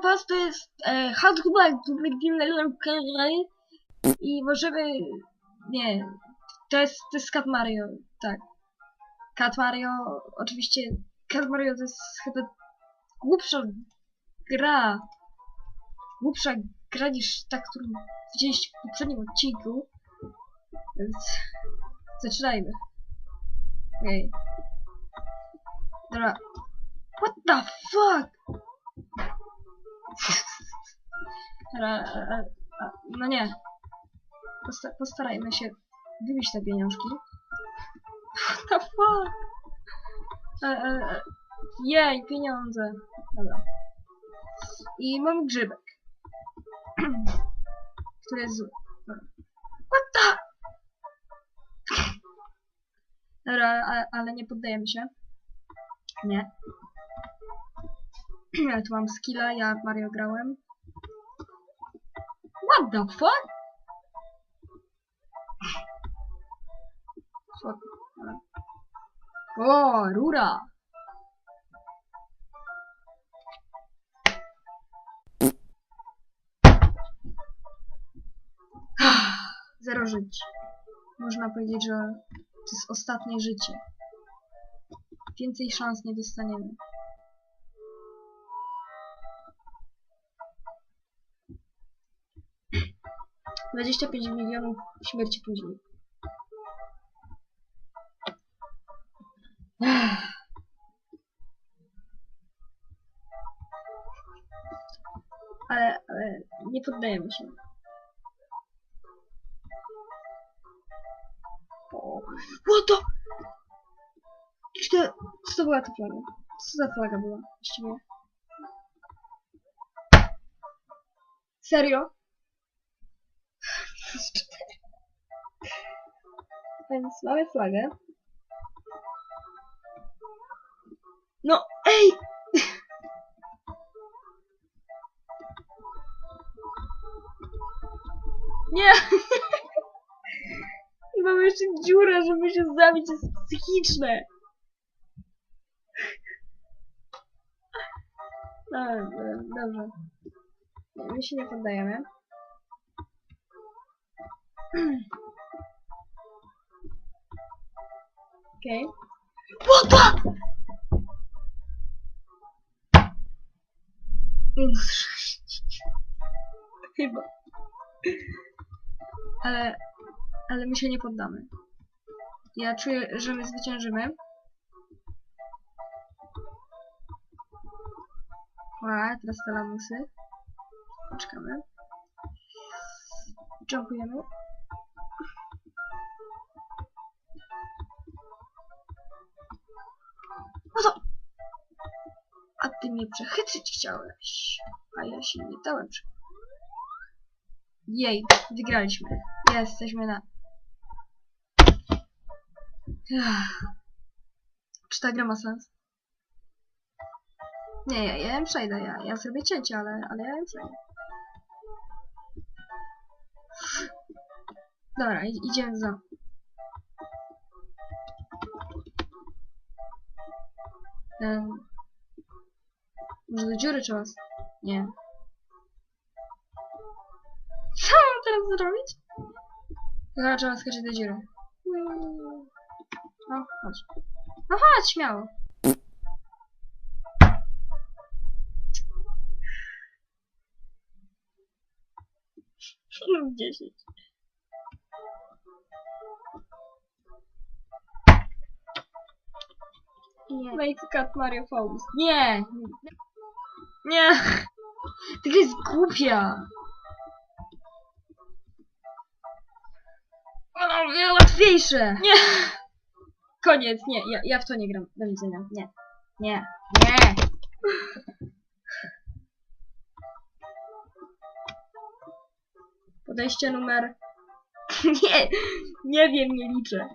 was, to jest e, Hardback i możemy... Nie, to jest, to jest Cat Mario, tak. Cat Mario, oczywiście Cat Mario to jest chyba głupsza gra. Głupsza gra niż ta, którą widzieliście w poprzednim odcinku. Więc zaczynajmy. Okej. Dobra. What the fuck? No nie. Posta postarajmy się wybić te pieniążki. What the fuck? E, e, jej, pieniądze. Dobra. I mamy grzybek. Który jest zły. What the? Dobra, ale, ale nie poddajemy się. Nie. Ale tu mam skilla, ja w Mario grałem. What the fuck? O, rura! Zero żyć. Można powiedzieć, że to jest ostatnie życie. Więcej szans nie dostaniemy. Dwadzieścia pięć milionów śmierci później. Ale, ale nie poddajemy się. What the? To, co to była ta flaga? Co za flaga była właściwie? Serio? Więc mamy flagę. No, ej! Nie! I mamy jeszcze dziurę, żeby się zabić, jest psychiczne. No, dobrze. My się nie poddajemy. Okej. Okay. The? Minus sześć. Chyba. Ale, ale my się nie poddamy. Ja czuję, że my zwyciężymy. A, teraz te lamusy. Poczekamy. Jumpujemy. No to... A ty mnie przechytrzyć chciałeś. A ja się nie dałem. Jej, wygraliśmy. Jesteśmy na... Czy ta gra ma sens? Nie, ja, ja ją przejdę, ja, ja zrobię cięcie, ale, ale ja ją przejdę. Dobra, id- idziemy za... Um, może do dziury trzeba... Nie. Co mam teraz zrobić? Chyba trzeba skoczyć do dziury. No, chodź. No chodź, śmiało. Minus Nie. Make cut Mario Faust. Nie! Nie! Taka jest głupia! O, wiele łatwiejsze! Nie! Koniec, nie, ja, ja w to nie gram. Do widzenia. Nie. Nie. Nie! Podejście numer... nie! Nie wiem, nie liczę.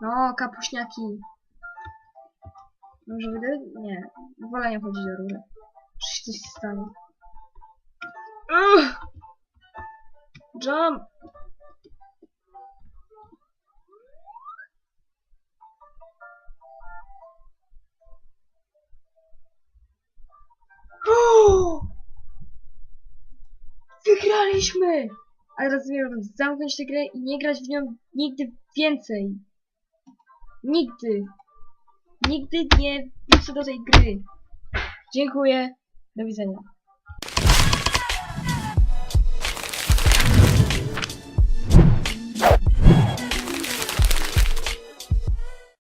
No, kapuśniaki. No, Może wydaje? Nie. Wolę nie chodzić do rury. Czy się coś stanie? Jump! Wygraliśmy! Ale teraz zamknąć tę grę i nie grać w nią nigdy więcej. Nigdy. Nigdy nie wrócę do tej gry. Dziękuję. Do widzenia.